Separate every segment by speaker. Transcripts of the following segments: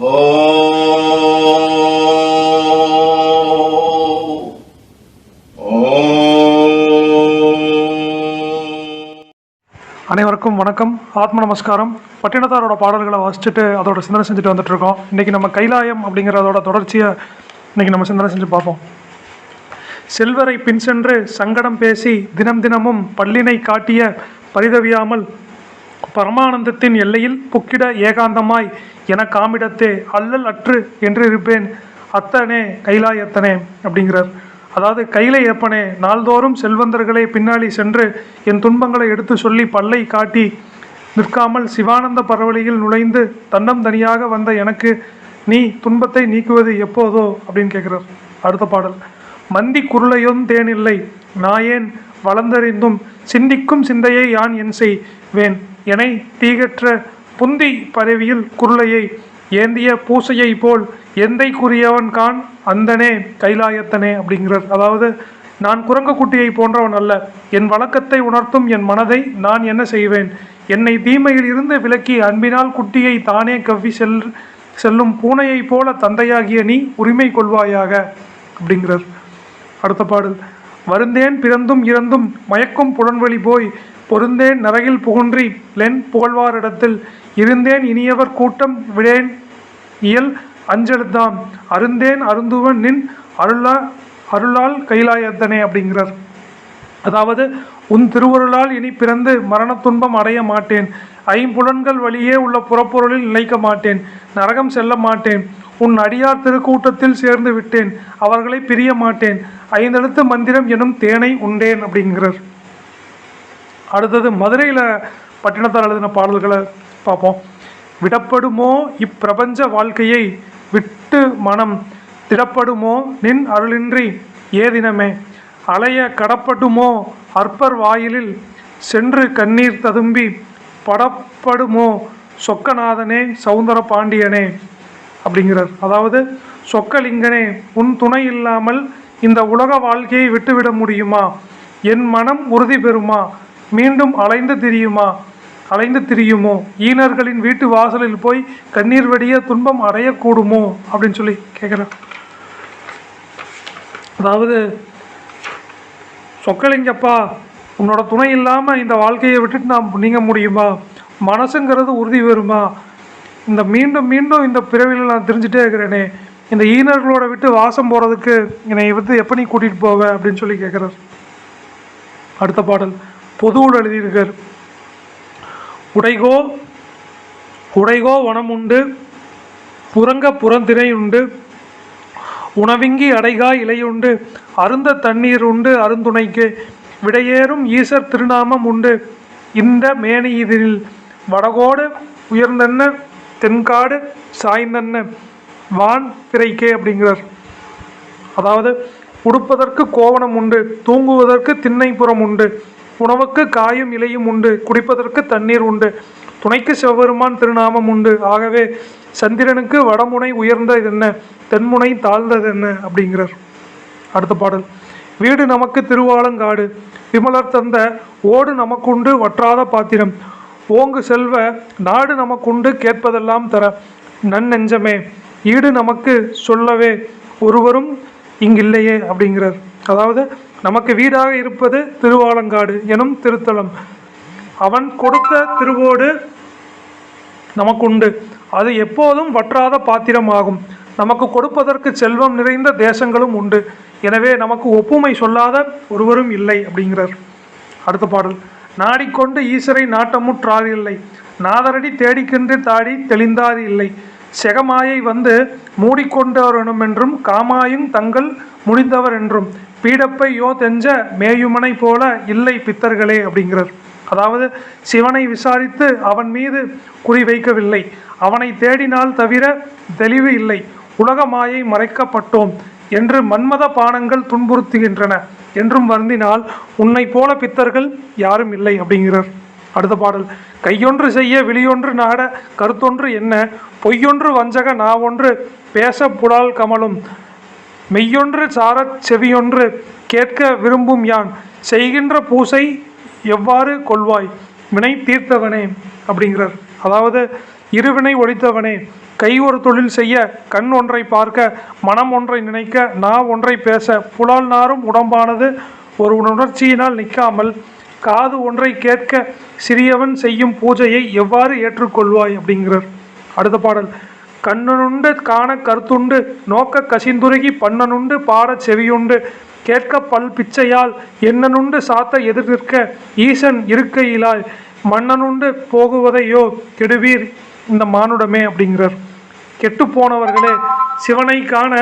Speaker 1: அனைவருக்கும் வணக்கம். ஆத்ம நமஸ்காரம். பட்டினத்தாரோட பாடல்களை வாசிச்சுட்டு அதோட சிந்தனை செஞ்சுட்டு வந்துட்டு இருக்கோம் இன்னைக்கு நம்ம கைலாயம் அப்படிங்கிறதோட தொடர்ச்சியை இன்னைக்கு நம்ம சிந்தனை செஞ்சு பார்ப்போம். செல்வரை பின் சென்று சங்கடம் பேசி தினம் தினமும் பல்லினை காட்டிய பரிதவியாமல் பரமானந்தத்தின் எல்லையில் புக்கிட ஏகாந்தமாய் என காமிடத்தே அல்லல் அற்று என்று இருப்பேன் அத்தனே கைலாயத்தனே அப்படிங்கிறார். அதாவது கைலை ஏப்பனே நாள்தோறும் செல்வந்தர்களே பின்னாடி சென்று என் துன்பங்களை எடுத்து சொல்லி பல்லை காட்டி நிற்காமல் சிவானந்த பரவலியில் நுழைந்து தன்னம் தனியாக வந்த எனக்கு நீ துன்பத்தை நீக்குவது எப்போதோ அப்படின்னு கேட்குறார். அடுத்த பாடல். மந்தி குருளையும் தேனில்லை நாயேன் வளர்ந்தறிந்தும் சிந்திக்கும் சிந்தையை யான் என் செய்வேன் எனை தீகற்ற புந்தி பரவியில் குருளையை ஏந்திய பூசையை போல் எந்தை குறியவன் கான் அந்தனே கைலாயத்தனே அப்படிங்கிறார். அதாவது நான் குரங்கு குட்டியை போன்றவன் அல்ல. என் வழக்கத்தை உணர்த்தும் என் மனதை நான் என்ன செய்வேன்? என்னை தீமையில் இருந்து விலக்கி அன்பினால் குட்டியை தானே கவ்வி செல் செல்லும் பூனையைப் போல தந்தையாகிய நீ உரிமை கொள்வாயாக அப்படிங்கிறார். அடுத்த பாடல். வருந்தேன் பிறந்தும் இறந்தும் மயக்கும் புலன்வழி போய் பொருந்தேன் நரகில் புகுன்றி லென் புகழ்வாரிடத்தில் இருந்தேன் இனியவர் கூட்டம் விடேன் இயல் அஞ்செழுத்தாம். அருந்தேன் அருந்துவன் நின் அருளா அருளால் கைலாயத்தனே அப்படிங்கிறார். அதாவது உன் திருவருளால் இனி பிறந்து மரண துன்பம் அடைய மாட்டேன். ஐம்புலன்கள் வழியே உள்ள புறப்பொருளில் நிலைக்க மாட்டேன். நரகம் செல்ல மாட்டேன். உன் அடியார் திருக்கூட்டத்தில் சேர்ந்து விட்டேன். அவர்களை பிரிய மாட்டேன். ஐந்தெழுத்து மந்திரம் எனும் தேனை உண்டேன் அப்படிங்கிறார். அடுத்தது மதுரையில் பட்டினத்தார் எழுதின பாடல்களை பார்ப்போம். விடப்படுமோ இப்பிரபஞ்ச வாழ்க்கையை விட்டு மனம் திடப்படுமோ? நின் அருளின்றி ஏதினமே. அலைய கடப்படுமோ அற்பர் வாயிலில் சென்று கண்ணீர் ததும்பி படப்படுமோ? சொக்கநாதனே சௌந்தர பாண்டியனே அப்படிங்கிறார். அதாவது சொக்கலிங்கனே உன் துணை இல்லாமல் இந்த உலக வாழ்க்கையை விட்டுவிட முடியுமா? என் மனம் உறுதி பெறுமா? மீண்டும் அலைந்து திரியுமா? அலைந்து திரியுமோ? ஈனர்களின் வீட்டு வாசலில் போய் கண்ணீர் வடிய துன்பம் அடையக்கூடுமோ? அப்படின்னு சொல்லி கேட்குறேன் அதாவது சொக்கலிங்கப்பா உன்னோட துணை இல்லாமல் இந்த வாழ்க்கையை விட்டுட்டு நான் நீங்க முடியுமா? மனசுங்கிறது உறுதி வருமா இந்த மீண்டும் மீண்டும் இந்த பிறவியில் நான் தெரிஞ்சுட்டே இருக்கிறேனே. இந்த ஈனர்களோட விட்டு வாசம் போகிறதுக்கு என்னை வந்து எப்போ நீ கூட்டிகிட்டு போவ? அப்படின்னு சொல்லி கேட்குறார். அடுத்த பாடல். பொதுவில் எழுதியிருக்கார் உடைகோ உடைகோ வனம் உண்டு புறங்க புறந்திரை உண்டு உணவிங்கி அடைகா இலையுண்டு அருந்த தண்ணீர் உண்டு அருந்துணைக்கு விடையேறும் ஈசர் திருநாமம் உண்டு. இந்த மேனி இதில் வடகோடு உயர்ந்தன்ன தென்காடு சாய்ந்தன்ன வான் பிறைக்கே அப்படிங்கிறார். அதாவது உடுப்பதற்கு கோவணம் உண்டு தூங்குவதற்கு திண்ணைப்புறம் உண்டு. உணவுக்கு காயும் இலையும் உண்டு குடிப்பதற்கு தண்ணீர் உண்டு துணைக்கு சிவபெருமான் திருநாமம் உண்டு. ஆகவே சந்திரனுக்கு வடமுனை உயர்ந்தது என்ன? தென்முனை தாழ்ந்தது என்ன? அப்படிங்கிறார். அடுத்த பாடல். வீடு நமக்கு திருவாலங்காடு. விமலர் தந்த ஓடு நமக்குண்டு வற்றாத பாத்திரம். ஓங்கு செல்வ நாடு நமக்குண்டு கேட்பதெல்லாம் தர. நன்னெஞ்சமே ஈடு நமக்கு சொல்லவே. ஒருவரும் இங்கில்லையே அப்படிங்கிறார். அதாவது நமக்கு வீடாக இருப்பது திருவாலங்காடு எனும் திருத்தலம். அவன் கொடுத்த திருவோடு நமக்குண்டு. அது எப்போதும் வற்றாத பாத்திரம் ஆகும் நமக்கு கொடுப்பதற்கு செல்வம் நிறைந்த தேசங்களும் உண்டு. எனவே நமக்கு ஒப்புமை சொல்லாத ஒருவரும் இல்லை அப்படிங்கிறார். அடுத்த பாடல். நாடிக்கொண்டு ஈசரை நாட்டமுற்றார் இல்லை. நாதரடி தேடிக்கின்று தாடி தெளிந்தார் இல்லை. செகமாயை வந்து மூடிக்கொண்டவரெனும் என்றும் காமாயும் தங்கள் முடிந்தவர் என்றும் பீடப்பை யோ தெஞ்ச மேயுமனை போல இல்லை பித்தர்களே அப்படிங்கிறார். அதாவது சிவனை விசாரித்து அவன் மீது குறி வைக்கவில்லை. அவனை தேடினால் தவிர தெளிவு இல்லை. உலக மாயை மறைக்கப்பட்டோம் என்று மன்மத பானங்கள் துன்புறுத்துகின்றன என்றும் வருந்தினால் உன்னை போல பித்தர்கள் யாரும் இல்லை அப்படிங்கிறார். அடுத்த பாடல். கையொன்று செய்ய விழியொன்று நாட கருத்தொன்று என்ன? பொய்யொன்று வஞ்சக நாவொன்று பேச புலால் கமலும். மெய்யொன்று சாரச் செவியொன்று கேட்க விரும்பும் யான்? செய்கின்ற பூசை எவ்வாறு கொள்வாய்? வினை தீர்த்தவனே அப்படிங்கிறார். அதாவது இருவினை ஒழித்தவனே கை ஒரு தொழில் செய்ய கண் ஒன்றை பார்க்க மனம் ஒன்றை நினைக்க நா ஒன்றை பேச புலால் நாரும் உடம்பானது ஒரு உணர்ச்சியினால் நிற்காமல் காது ஒன்றை கேட்க சிறியவன் செய்யும் பூஜையை எவ்வாறு ஏற்றுக்கொள்வாய் அப்படிங்கிறார். அடுத்த பாடல். கண்ணனுண்டு காண கருத்துண்டு நோக்க கசிந்துருகி பண்ணனுண்டு பாடச் செவியுண்டு கேட்க பல் பிச்சையால் என்னனுண்டு சாத்த எதிர் நிற்க ஈசன் இருக்கையிலாய் மன்னனுண்டு போகுவதையோ கெடுவீர் இந்த மானுடமே அப்படிங்கிறார். கெட்டு போனவர்களே சிவனை காண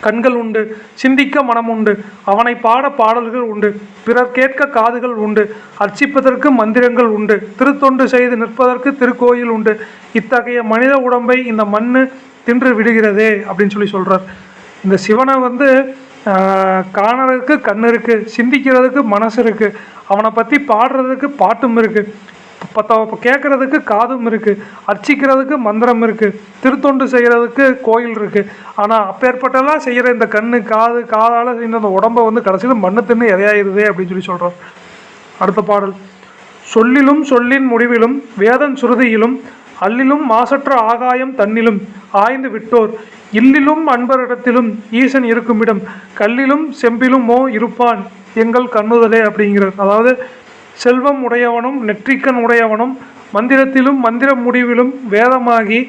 Speaker 1: கண்கள் உண்டு சிந்திக்க மனம் உண்டு அவனை பாட பாடல்கள் உண்டு பிறர் கேட்க காதுகள் உண்டு அர்ச்சிப்பதற்கு மந்திரங்கள் உண்டு திருத்தொண்டு செய்து நிற்பதற்கு திருக்கோயில் உண்டு. இத்தகைய மனித உடம்பை இந்த மண்ணு தின்று விடுகிறதே அப்படின்னு சொல்லி சொல்கிறார் இந்த சிவனை வந்து காணறதுக்கு கண் இருக்கு சிந்திக்கிறதுக்கு மனசு இருக்குது அவனை பற்றி பாடுறதுக்கு பாட்டும் இருக்குது பத்தவ கேட்கறதுக்கு காதும் இருக்குது அர்ச்சிக்கிறதுக்கு மந்திரம் இருக்குது திருத்தொண்டு செய்கிறதுக்கு கோயில் இருக்குது ஆனால் அப்பேற்பட்டெல்லாம் செய்கிற இந்த கண்ணு காது காதால் செய்யற இந்த உடம்பை வந்து கடைசியில் மண்ணு தின்னு எதையாயிருதே அப்படின்னு சொல்லி சொல்கிறோம் அடுத்த பாடல். சொல்லிலும் சொல்லின் முடிவிலும் வேதன் சுருதியிலும் அல்லிலும் மாசற்ற ஆகாயம் தன்னிலும் ஆய்ந்து விட்டோர். இல்லிலும் அன்பரிடத்திலும் ஈசன் இருக்குமிடம். கல்லிலும் செம்பிலுமோ இருப்பான் எங்கள் கண்ணுதலே அப்படிங்கிறார். அதாவது செல்வம் உடையவனும் நெற்றிக்கண் உடையவனும் மந்திரத்திலும் மந்திர முடிவிலும் வேதமாகி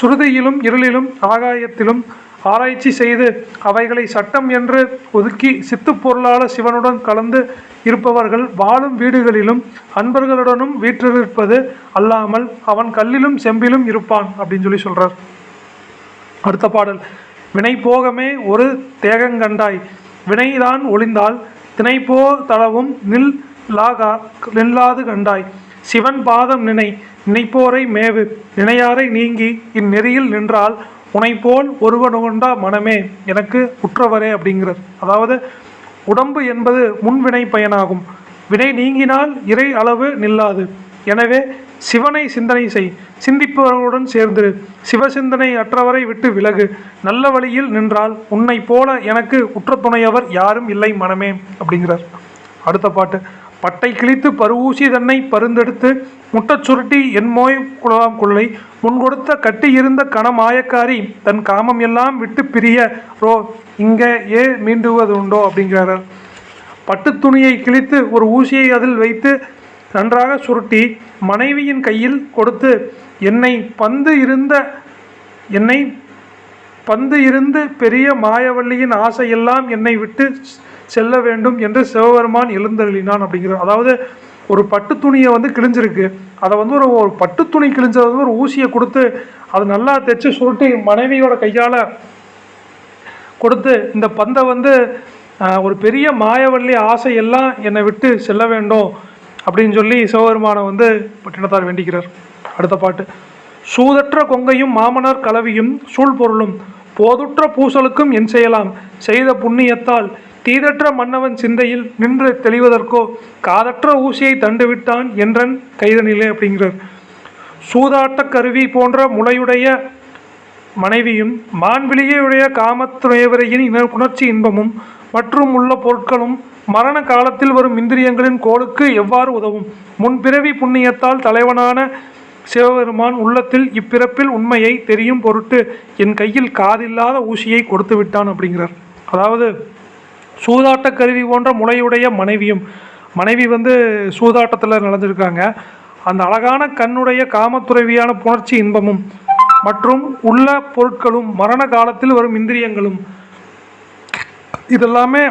Speaker 1: சுருதியிலும் இருளிலும் ஆகாயத்திலும் ஆராய்ச்சி செய்து அவைகளை சட்டம் என்று ஒதுக்கி சித்துப் பொருளாள சிவனுடன் கலந்து இருப்பவர்கள் வாழும் வீடுகளிலும் அன்பர்களுடனும் வீற்றிருப்பது அல்லாமல் அவன் கல்லிலும் செம்பிலும் இருப்பான் அப்படின்னு சொல்லி சொல்றார். அடுத்த பாடல். வினை போகமே ஒரு தேகங்கண்டாய். வினைதான் ஒளிந்தால் தினைப்போ தளவும் நில் லாகா நில்லாது கண்டாய். சிவன் பாதம் நினை நினைப்போரை மேவு. நினையாரை நீங்கி இந்நெறியில் நின்றால் உனைப்போல் ஒருவனுகொண்டா மனமே? எனக்கு உற்றவரே அப்படிங்கிறார். அதாவது உடம்பு என்பது முன்வினை பயனாகும். வினை நீங்கினால் இறை அளவு நில்லாது. எனவே சிவனை சிந்தனை செய். சிந்திப்பவர்களுடன் சேர்ந்திரு. சிவசிந்தனை அற்றவரை விட்டு விலகு. நல்ல வழியில் நின்றால் உன்னை போல எனக்கு உற்ற துணையவர் யாரும் இல்லை மனமே? அப்படிங்கிறார். அடுத்த பாட்டு. பட்டை கிழித்து பருவூசி தன்னை பருந்தெடுத்து முட்டச் சுருட்டி என்மோய் குழாம் கொள்ளை முன்கொடுத்த கட்டியிருந்த கணமாயக்காரி தன் காமம் எல்லாம் விட்டு பிரிய ரோ இங்கே ஏ மீண்டுவது உண்டோ அப்படிங்கிறார். பட்டுத் துணியை கிழித்து ஒரு ஊசியை அதில் வைத்து நன்றாக சுருட்டி மனைவியின் கையில் கொடுத்து என்னை பந்து இருந்த என்னை பந்து இருந்து பெரிய மாயவல்லியின் ஆசையெல்லாம் என்னை விட்டு செல்ல வேண்டும் என்று சிவபெருமான் எழுந்தருளினான் அப்படிங்கிறார் அதாவது ஒரு பட்டு துணியை வந்து கிழிஞ்சிருக்கு. அதை வந்து ஒரு ஒரு பட்டு துணி கிழிஞ்சது வந்து ஒரு ஊசியை கொடுத்து அது நல்லா தைச்சு சுருட்டி மனைவியோட கையால் கொடுத்து இந்த பந்தை வந்து ஒரு பெரிய மாயவள்ளி ஆசையெல்லாம் என்னை விட்டு செல்ல வேண்டும் அப்படின்னு சொல்லி சிவபெருமானை வந்து பட்டினத்தார் வேண்டிக்கிறார். அடுத்த பாட்டு. சூதற்ற கொங்கையும் மாமனார் கலவியும் சூழ்பொருளும் போதுற்ற பூசலுக்கும் என் செய்யலாம் செய்த புண்ணியத்தால் தீதற்ற மன்னவன் சிந்தையில் நின்று தெளிவதற்கோ காதற்ற ஊசியை தண்டுவிட்டான் என்றன் கைதனிலே அப்படிங்கிறார். சூதாட்டக் கருவி போன்ற முளையுடைய மனைவியும் மான்விழியுடைய காமத்துறையவரையின் இன உணர்ச்சி இன்பமும் மற்றும் உள்ள பொருட்களும் மரண காலத்தில் வரும் இந்திரியங்களின் கோளுக்கு எவ்வாறு உதவும்? முன்பிறவி புண்ணியத்தால் தலைவனான சிவபெருமான் உள்ளத்தில் இப்பிறப்பில் உண்மையை தெரியும் பொருட்டு என் கையில் காதில்லாத ஊசியை கொடுத்து விட்டான் அப்படிங்கிறார். அதாவது சூதாட்ட கருவி போன்ற முளையுடைய மனைவியும் மனைவி வந்து சூதாட்டத்தில் நடந்திருக்காங்க. அந்த அழகான கண்ணுடைய காமத்துறவியான புணர்ச்சி இன்பமும் மற்றும் உள்ள பொருட்களும் மரண காலத்தில் வரும் இந்திரியங்களும். இதெல்லாமே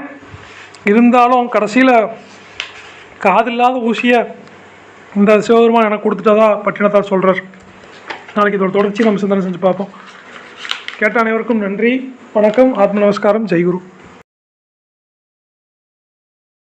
Speaker 1: இருந்தாலும் கடைசியில் காதில்லாத ஊசியை இந்த சிவபெருமான் எனக்கு கொடுத்துட்டதா பட்டினத்தார் சொல்கிறார் நாளைக்கு இதோட தொடர்ச்சி நம்ம சிந்தனை செஞ்சு பார்ப்போம். கேட்ட அனைவருக்கும் நன்றி. வணக்கம். ஆத்ம நமஸ்காரம். ஜெய்குரு.